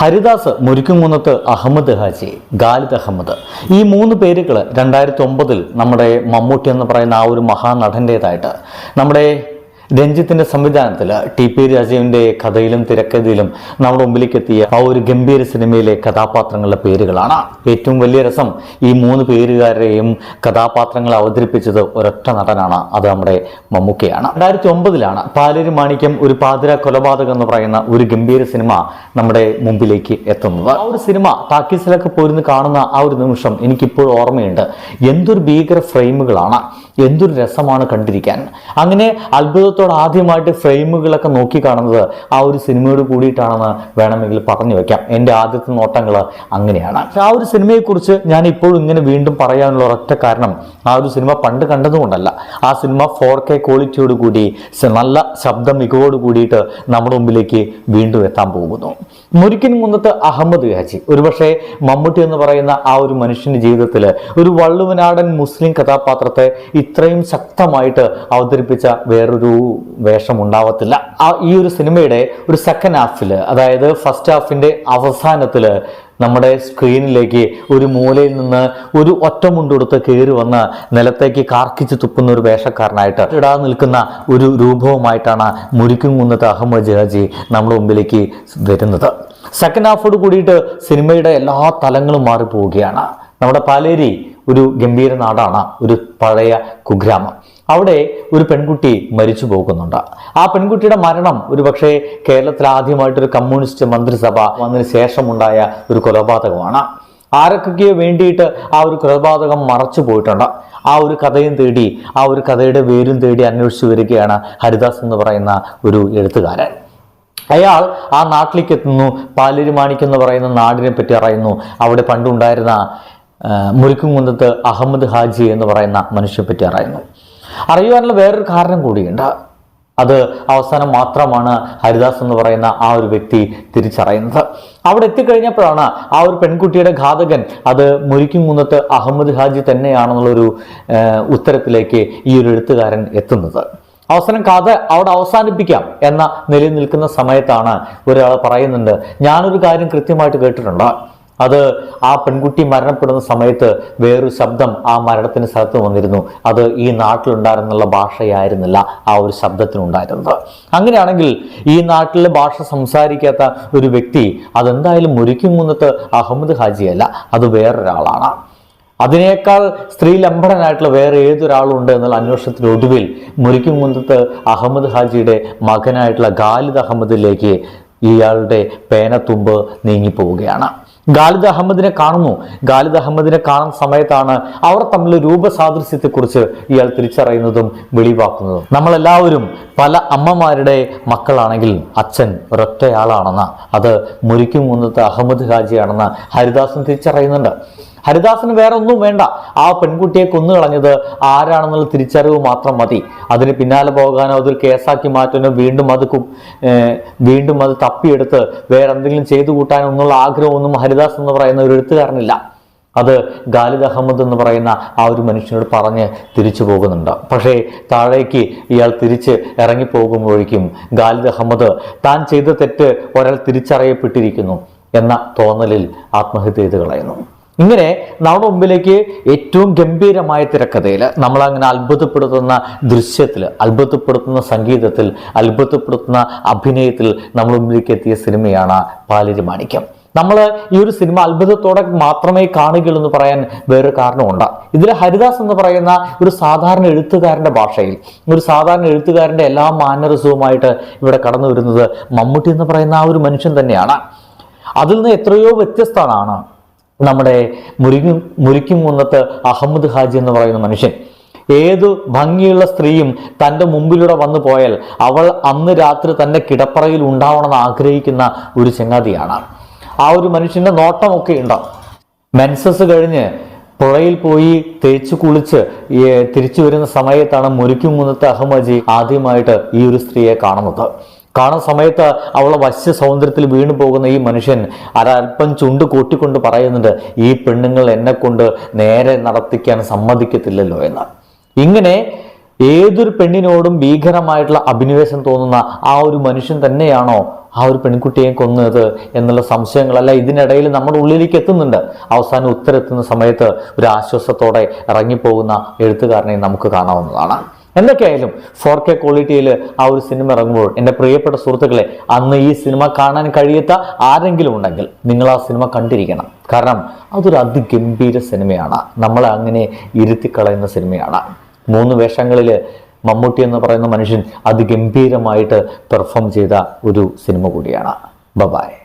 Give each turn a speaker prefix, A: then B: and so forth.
A: ഹരിദാസ് മുരിക്കുംകുന്നത്ത് അഹമ്മദ് ഹാജി ഗാലിദ് അഹമ്മദ്. ഈ മൂന്ന് പേരുകൾ രണ്ടായിരത്തി ഒമ്പതിൽ നമ്മുടെ മമ്മൂട്ടി എന്ന് പറയുന്ന ആ ഒരു മഹാനടന്റേതായിട്ട് നമ്മുടെ രഞ്ജിത്തിന്റെ സംവിധാനത്തിൽ ടി പി രാജീവിന്റെ കഥയിലും തിരക്കഥയിലും നമ്മുടെ മുമ്പിലേക്ക് എത്തിയ ആ ഒരു ഗംഭീര സിനിമയിലെ കഥാപാത്രങ്ങളുടെ പേരുകളാണ്. ഏറ്റവും വലിയ രസം ഈ മൂന്ന് പേരുകാരെയും കഥാപാത്രങ്ങളെ അവതരിപ്പിച്ചത് ഒരൊറ്റ നടനാണ്. അത് നമ്മുടെ മമ്മൂക്കയാണ്. രണ്ടായിരത്തി ഒമ്പതിലാണ് പാലേരി മാണിക്യം ഒരു പാതിര കൊലപാതകം എന്ന് പറയുന്ന ഒരു ഗംഭീര സിനിമ നമ്മുടെ മുമ്പിലേക്ക് എത്തുന്നത്. ആ ഒരു സിനിമ ടാക്കീസിലൊക്കെ പോയിരുന്ന് കാണുന്ന ആ ഒരു നിമിഷം എനിക്കിപ്പോഴും ഓർമ്മയുണ്ട്. എന്തൊരു ഭീകര ഫ്രെയിമുകളാണ്. എന്തൊരു രസമാണ് കണ്ടിരിക്കാൻ. അങ്ങനെ അത്ഭുതത്തോടെ ആദ്യമായിട്ട് ഫ്രെയിമുകളൊക്കെ നോക്കി കാണുന്നത് ആ ഒരു സിനിമയോട് കൂടിയിട്ടാണെന്ന് വേണമെങ്കിൽ പറഞ്ഞു വെക്കാം. എന്റെ ആദ്യത്തെ നോട്ടങ്ങൾ അങ്ങനെയാണ്. ആ ഒരു സിനിമയെക്കുറിച്ച് ഞാൻ ഇപ്പോഴും ഇങ്ങനെ വീണ്ടും പറയാനുള്ള ഒരൊറ്റ കാരണം ആ ഒരു സിനിമ പണ്ട് കണ്ടതുകൊണ്ടല്ല. ആ സിനിമ ഫോർ കെ ക്വാളിറ്റിയോട് കൂടി നല്ല ശബ്ദ മികവോട് കൂടിയിട്ട് നമ്മുടെ മുമ്പിലേക്ക് വീണ്ടും എത്താൻ പോകുന്നു. മുരിക്കൻ കുന്നത്ത് അഹമ്മദ് ഹാജി ഒരുപക്ഷെ മമ്മൂട്ടി എന്ന് പറയുന്ന ആ ഒരു മനുഷ്യന്റെ ജീവിതത്തിൽ ഒരു വള്ളുവനാടൻ മുസ്ലിം കഥാപാത്രത്തെ ഇത്രയും ശക്തമായിട്ട് അവതരിപ്പിച്ച വേറൊരു വേഷം ഉണ്ടാവത്തില്ല ആ ഈ ഒരു സിനിമയുടെ ഒരു സെക്കൻഡ് ഹാഫിൽ അതായത് ഫസ്റ്റ് ഹാഫിന്റെ അവസാനത്തിൽ നമ്മുടെ സ്ക്രീനിലേക്ക് ഒരു മൂലയിൽ നിന്ന് ഒരു ഒറ്റമുണ്ടെടുത്ത് കയറി വന്ന് നിലത്തേക്ക് കാർക്കിച്ച് തുപ്പുന്ന ഒരു വേഷക്കാരനായിട്ട് ഇടാ നിൽക്കുന്ന ഒരു രൂപവുമായിട്ടാണ് മുരിക്കും കുന്നത്ത് അഹമ്മദ് ജഹാജി നമ്മുടെ മുമ്പിലേക്ക് വരുന്നത്. സെക്കൻഡ് ഹാഫോട് കൂടിയിട്ട് സിനിമയുടെ എല്ലാ തലങ്ങളും മാറിപ്പോവുകയാണ്. നമ്മുടെ പാലേരി ഒരു ഗംഭീര നാടാണ് ഒരു പഴയ കുഗ്രാമം. അവിടെ ഒരു പെൺകുട്ടി മരിച്ചു പോകുന്നുണ്ട്. ആ പെൺകുട്ടിയുടെ മരണം ഒരു പക്ഷേ കേരളത്തിൽ ആദ്യമായിട്ടൊരു കമ്മ്യൂണിസ്റ്റ് മന്ത്രിസഭ വന്നതിന് ശേഷമുണ്ടായ ഒരു കൊലപാതകമാണ്. ആരൊക്കെയോ വേണ്ടിയിട്ട് ആ ഒരു കൊലപാതകം മറച്ചു പോയിട്ടുണ്ട്. ആ ഒരു കഥയും തേടി ആ ഒരു കഥയുടെ വേരും തേടി അന്വേഷിച്ചു വരികയാണ് ഹരിദാസ് എന്ന് പറയുന്ന ഒരു എഴുത്തുകാരൻ. അയാൾ ആ നാട്ടിലേക്ക് എത്തുന്നു പാലേരി മാണിക്യം എന്ന് പറയുന്ന നാടിനെ പറ്റി അറിയുന്നു. അവിടെ പണ്ടുണ്ടായിരുന്ന മുരിക്കുംകുന്നത്ത് അഹമ്മദ് ഹാജി എന്ന് പറയുന്ന മനുഷ്യനെ പറ്റി അറിയുന്നു. അറിയുവാനുള്ള വേറൊരു കാരണം കൂടിയുണ്ട്. അത് അവസാനം മാത്രമാണ് ഹരിദാസ് എന്ന് പറയുന്ന ആ ഒരു വ്യക്തി തിരിച്ചറിയുന്നത്. അവിടെ എത്തിക്കഴിഞ്ഞപ്പോഴാണ് ആ ഒരു പെൺകുട്ടിയുടെ ഘാതകൻ അത് മുരിക്കും കുന്നത്ത് അഹമ്മദ് ഹാജി തന്നെയാണെന്നുള്ളൊരു ഉത്തരത്തിലേക്ക് ഈ ഒരു എഴുത്തുകാരൻ എത്തുന്നത്. അവസാനം കഥ അവിടെ അവസാനിപ്പിക്കാം എന്ന നിലയിൽ നിൽക്കുന്ന സമയത്താണ് ഒരാൾ പറയുന്നുണ്ട് ഞാനൊരു കാര്യം കൃത്യമായിട്ട് കേട്ടിട്ടുണ്ട്? അത് ആ പെൺകുട്ടി മരണപ്പെടുന്ന സമയത്ത് വേറൊരു ശബ്ദം ആ മരണത്തിന് സ്ഥലത്ത് വന്നിരുന്നു. അത് ഈ നാട്ടിലുണ്ടായിരുന്നുള്ള ഭാഷയായിരുന്നില്ല. ആ ഒരു ശബ്ദത്തിനുണ്ടായിരുന്നത്. അങ്ങനെയാണെങ്കിൽ ഈ നാട്ടിലെ ഭാഷ സംസാരിക്കാത്ത ഒരു വ്യക്തി അതെന്തായാലും മുരിക്കുംകുന്നത്ത് അഹമ്മദ് ഹാജിയല്ല. അത് വേറൊരാളാണ്. അതിനേക്കാൾ സ്ത്രീ ലംബടനായിട്ടുള്ള വേറെ ഏതൊരാളും ഉണ്ട് എന്നുള്ള അന്വേഷണത്തിനൊടുവിൽ മുരിക്കുംകുന്നത്ത് അഹമ്മദ് ഹാജിയുടെ മകനായിട്ടുള്ള ഖാലിദ് അഹമ്മദിലേക്ക് ഇയാളുടെ പേനത്തുമ്പ് നീങ്ങിപ്പോവുകയാണ്. ഖാലിദ് അഹമ്മദിനെ കാണുന്നു. ഖാലിദ് അഹമ്മദിനെ കാണുന്ന സമയത്താണ് അവർ തമ്മിൽ രൂപസാദൃശ്യത്തെക്കുറിച്ച് ഇയാൾ തിരിച്ചറിയുന്നതും വെളിവാക്കുന്നതും. നമ്മളെല്ലാവരും പല അമ്മമാരുടെ മക്കളാണെങ്കിൽ അച്ഛൻ ഒരൊറ്റയാളാണെന്ന് അത് മുരിക്കും മുന്നത്ത് അഹമ്മദ് ഹാജിയാണെന്ന് ഹരിദാസൻ തിരിച്ചറിയുന്നുണ്ട്. ഹരിദാസിന് വേറെ ഒന്നും വേണ്ട. ആ പെൺകുട്ടിയെ കൊന്നു കളഞ്ഞത് ആരാണെന്നുള്ള തിരിച്ചറിവ് മാത്രം മതി. അതിന് പിന്നാലെ പോകാനോ അതൊരു കേസാക്കി മാറ്റാനോ വീണ്ടും അത് വീണ്ടും അത് തപ്പിയെടുത്ത് വേറെ എന്തെങ്കിലും ചെയ്തു കൂട്ടാനോ എന്നുള്ള ആഗ്രഹമൊന്നും ഹരിദാസ് എന്ന് പറയുന്ന ഒരു എഴുത്തുകാരനില്ല. അത് ഖാലിദ് അഹമ്മദ് എന്ന് പറയുന്ന ആ ഒരു മനുഷ്യനോട് പറഞ്ഞ് തിരിച്ചു പോകുന്നുണ്ട്. പക്ഷേ താഴേക്ക് ഇയാൾ തിരിച്ച് ഇറങ്ങിപ്പോകുമ്പോഴേക്കും ഖാലിദ് അഹമ്മദ് താൻ ചെയ്ത തെറ്റ് ഒരാൾ തിരിച്ചറിയപ്പെട്ടിരിക്കുന്നു എന്ന തോന്നലിൽ ആത്മഹത്യ ചെയ്ത് കളയുന്നു. ഇങ്ങനെ നമ്മുടെ മുമ്പിലേക്ക് ഏറ്റവും ഗംഭീരമായ തിരക്കഥയിൽ നമ്മളങ്ങനെ അത്ഭുതപ്പെടുത്തുന്ന ദൃശ്യത്തിൽ അത്ഭുതപ്പെടുത്തുന്ന സംഗീതത്തിൽ അത്ഭുതപ്പെടുത്തുന്ന അഭിനയത്തിൽ നമ്മുടെ മുമ്പിലേക്ക് എത്തിയ സിനിമയാണ് പാലേരി മാണിക്യം. നമ്മൾ ഈ ഒരു സിനിമ അത്ഭുതത്തോടെ മാത്രമേ കാണുകയുള്ളൂ എന്ന് പറയാൻ വേറൊരു കാരണമുണ്ട്. ഇതിൽ ഹരിദാസ് എന്ന് പറയുന്ന ഒരു സാധാരണ എഴുത്തുകാരന്റെ ഭാഷയിൽ ഒരു സാധാരണ എഴുത്തുകാരന്റെ എല്ലാ മാനറിസവുമായിട്ട് ഇവിടെ കടന്നു വരുന്നത് മമ്മൂട്ടി എന്ന് പറയുന്ന ആ ഒരു മനുഷ്യൻ തന്നെയാണ്. അതിൽ നിന്ന് എത്രയോ വ്യത്യസ്തമാണ് നമ്മുടെ മുരിക്കും മുരുക്കും കുന്നത്ത് അഹമ്മദ് ഹാജി എന്ന് പറയുന്ന മനുഷ്യൻ. ഏതു ഭംഗിയുള്ള സ്ത്രീയും തന്റെ മുമ്പിലൂടെ വന്നു പോയാൽ അവൾ അന്ന് രാത്രി തന്റെ കിടപ്പറയിൽ ഉണ്ടാവണമെന്ന് ആഗ്രഹിക്കുന്ന ഒരു ചങ്ങാതിയാണ്. ആ ഒരു മനുഷ്യന്റെ നോട്ടമൊക്കെ ഉണ്ടാവും മെൻസസ് കഴിഞ്ഞ് പുഴയിൽ പോയി തേച്ച് കുളിച്ച് തിരിച്ചു വരുന്ന സമയത്താണ് മുരിക്കും അഹമ്മദ് ആദ്യമായിട്ട് ഈ ഒരു സ്ത്രീയെ കാണുന്നത്. കാണുന്ന സമയത്ത് അവളെ വശ്യ സൗന്ദര്യത്തിൽ വീണു പോകുന്ന ഈ മനുഷ്യൻ അരൽപ്പം ചുണ്ട് കൂട്ടിക്കൊണ്ട് പറയുന്നുണ്ട് ഈ പെണ്ണുങ്ങൾ എന്നെ കൊണ്ട് നേരെ നടത്തിക്കാൻ സമ്മതിക്കത്തില്ലല്ലോ എന്ന് ഇങ്ങനെ ഏതൊരു പെണ്ണിനോടും ഭീകരമായിട്ടുള്ള അഭിനിവേശം തോന്നുന്ന ആ ഒരു മനുഷ്യൻ തന്നെയാണോ ആ ഒരു പെൺകുട്ടിയെ കൊന്നത് എന്നുള്ള സംശയങ്ങളല്ല ഇതിനിടയിൽ നമ്മുടെ ഉള്ളിലേക്ക് എത്തുന്നുണ്ട്. അവസാനം ഉത്തരെത്തുന്ന സമയത്ത് ഒരു ആശ്വാസത്തോടെ ഇറങ്ങിപ്പോകുന്ന എഴുത്തുകാരനെ നമുക്ക് കാണാവുന്നതാണ്. എന്തൊക്കെയായാലും ഫോർ കെ ക്വാളിറ്റിയിൽ ആ ഒരു സിനിമ ഇറങ്ങുമ്പോൾ എന്റെ പ്രിയപ്പെട്ട സുഹൃത്തുക്കളെ അന്ന് ഈ സിനിമ കാണാൻ കഴിയാത്ത ആരെങ്കിലും ഉണ്ടെങ്കിൽ നിങ്ങൾ ആ സിനിമ കണ്ടിരിക്കണം. കാരണം അതൊരു അതിഗംഭീര സിനിമയാണ് നമ്മളെ അങ്ങനെ ഇരുത്തിക്കളയുന്ന സിനിമയാണ് മൂന്ന് വേഷങ്ങളിൽ മമ്മൂട്ടി എന്ന് പറയുന്ന മനുഷ്യൻ അതിഗംഭീരമായിട്ട് പെർഫോം ചെയ്ത ഒരു സിനിമ കൂടിയാണ്. ബബായ്